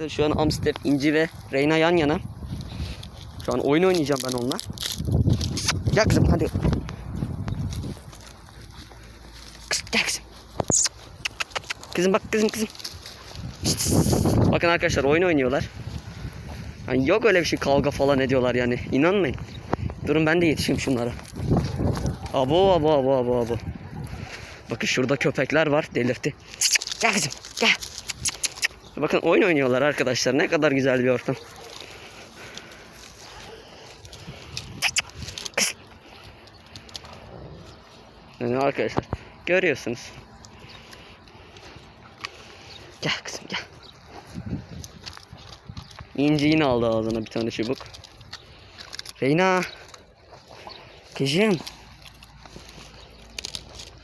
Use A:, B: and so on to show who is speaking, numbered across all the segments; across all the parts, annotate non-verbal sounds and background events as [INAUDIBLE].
A: arkadaşlar şu an Amsterdam, İnci ve Reyna yan yana. Şu an oyun oynayacağım ben onunla. Gel kızım hadi. Kız, gel kızım. Kızım bak kızım kızım. Bakın arkadaşlar oyun oynuyorlar. Yani yok öyle bir şey kavga falan ediyorlar yani. İnanmayın. Durun ben de yetişeyim şunlara. Abo abo abo abo abo. Bakın şurada köpekler var delirtti. Gel kızım gel. Bakın oyun oynuyorlar arkadaşlar. Ne kadar güzel bir ortam. Yani arkadaşlar görüyorsunuz. Gel kızım gel. İnci yine aldı ağzına bir tane çubuk. Reyna. Kızım.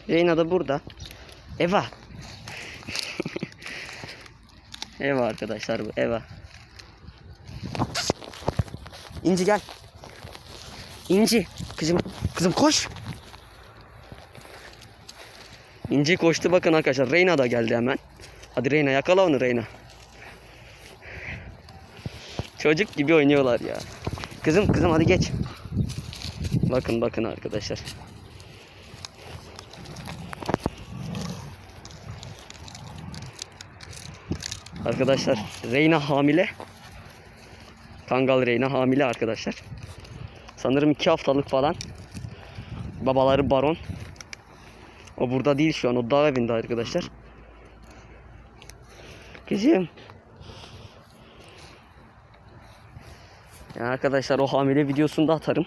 A: Reyna da burada. Eva. Eva arkadaşlar bu Eva. İnci gel. İnci. Kızım. Kızım koş. İnci koştu bakın arkadaşlar. Reyna da geldi hemen. Hadi Reyna yakala onu Reyna. Çocuk gibi oynuyorlar ya. Kızım kızım hadi geç. Bakın bakın arkadaşlar. Arkadaşlar Reyna hamile. Kangal Reyna hamile arkadaşlar. Sanırım iki haftalık falan. Babaları baron. O burada değil şu an. O dağ evinde arkadaşlar. Kızım. Ya arkadaşlar o hamile videosunu da atarım.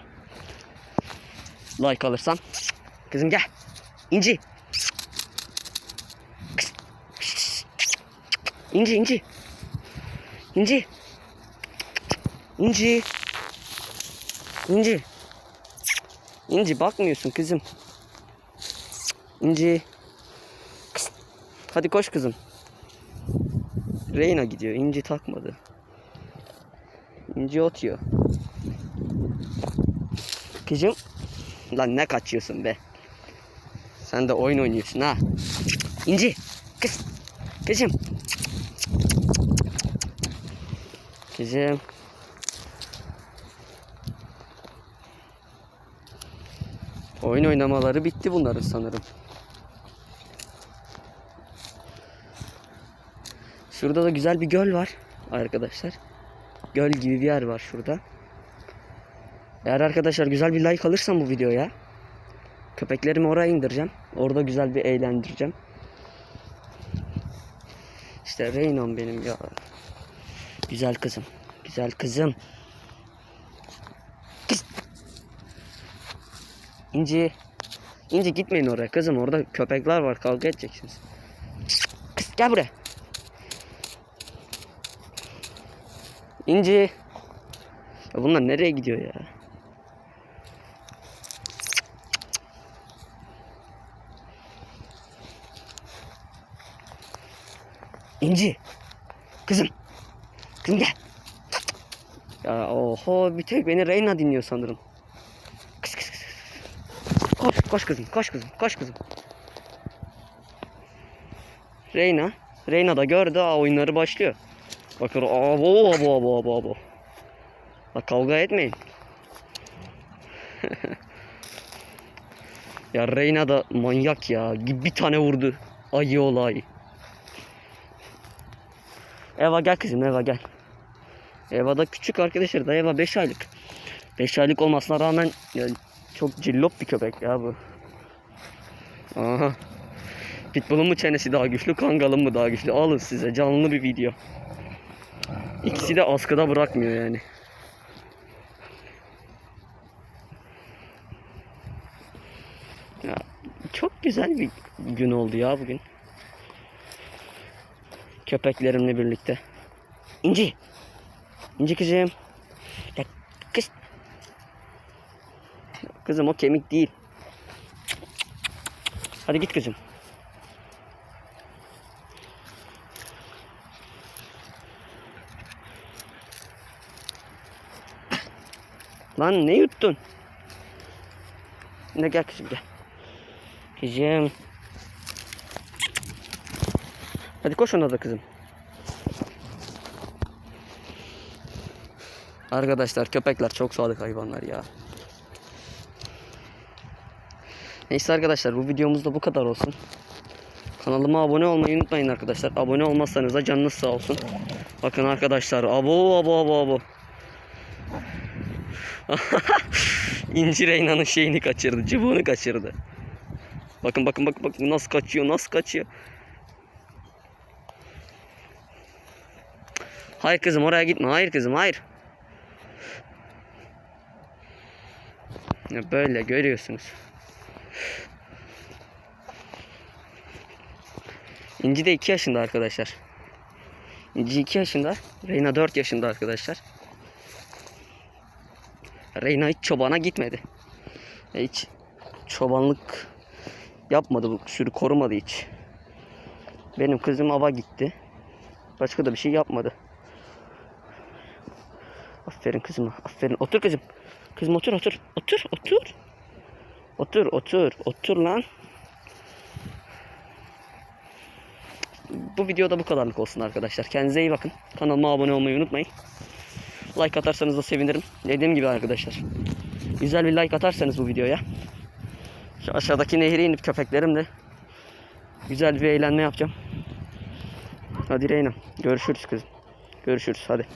A: Like alırsan. Kızım gel. İnci. İnci inci. İnci. İnci. İnci. İnci bakmıyorsun kızım. İnci. Hadi koş kızım. Reyna gidiyor. İnci takmadı. İnci otuyor. Kızım. Lan ne kaçıyorsun be. Sen de oyun oynuyorsun ha. İnci. Kız. Kızım. Kızım. Oyun oynamaları bitti bunların sanırım. Şurada da güzel bir göl var arkadaşlar. Göl gibi bir yer var şurada. Eğer arkadaşlar güzel bir like alırsam bu videoya köpeklerimi oraya indireceğim. Orada güzel bir eğlendireceğim. İşte Reynon benim ya. Güzel kızım. Güzel kızım. Kız. İnci. İnci gitmeyin oraya kızım. Orada köpekler var. Kavga edeceksiniz. Kız gel buraya. İnci. Ya bunlar nereye gidiyor ya? İnci. Kızım. Gel. Ya oho bir tek beni Reyna dinliyor sanırım. Kız kız kız. Koş koş kızım koş kızım koş kızım. Reyna. Reyna da gördü aa oyunları başlıyor. Bakın abo abo abo abo abo. Bak kavga etmeyin. [LAUGHS] ya Reyna da manyak ya. Bir tane vurdu. Ayı olay. Eva gel kızım Eva gel. Eva da küçük arkadaşlar da Eva 5 aylık. 5 aylık olmasına rağmen ya, çok cillop bir köpek ya bu. Aha. Pitbull'un mu çenesi daha güçlü, kangalın mı daha güçlü? Alın size canlı bir video. İkisi de askıda bırakmıyor yani. Ya, çok güzel bir gün oldu ya bugün. Köpeklerimle birlikte. İnci. İnci kızım. Ya kız. Kızım o kemik değil. Hadi git kızım. Lan ne yuttun? Ne gel kızım gel. Kızım. Hadi koş ona da kızım. Arkadaşlar köpekler çok sadık hayvanlar ya. Neyse arkadaşlar bu videomuz da bu kadar olsun. Kanalıma abone olmayı unutmayın arkadaşlar. Abone olmazsanız da canınız sağ olsun. Bakın arkadaşlar abo abo abo abo. [LAUGHS] İncir Reyna'nın şeyini kaçırdı. Cıvığını kaçırdı. Bakın bakın bakın bakın nasıl kaçıyor nasıl kaçıyor. Hayır kızım oraya gitme. Hayır kızım hayır. Böyle görüyorsunuz. İnci de 2 yaşında arkadaşlar. İnci 2 yaşında. Reyna 4 yaşında arkadaşlar. Reyna hiç çobana gitmedi. Hiç çobanlık yapmadı bu sürü korumadı hiç. Benim kızım ava gitti. Başka da bir şey yapmadı. Aferin kızıma. Aferin. Otur kızım. Kızım otur otur. Otur otur. Otur otur. Otur lan. Bu videoda bu kadarlık olsun arkadaşlar. Kendinize iyi bakın. Kanalıma abone olmayı unutmayın. Like atarsanız da sevinirim. Dediğim gibi arkadaşlar. Güzel bir like atarsanız bu videoya. Şu aşağıdaki nehre inip köpeklerimle güzel bir eğlenme yapacağım. Hadi Reyna. Görüşürüz kızım. Görüşürüz hadi.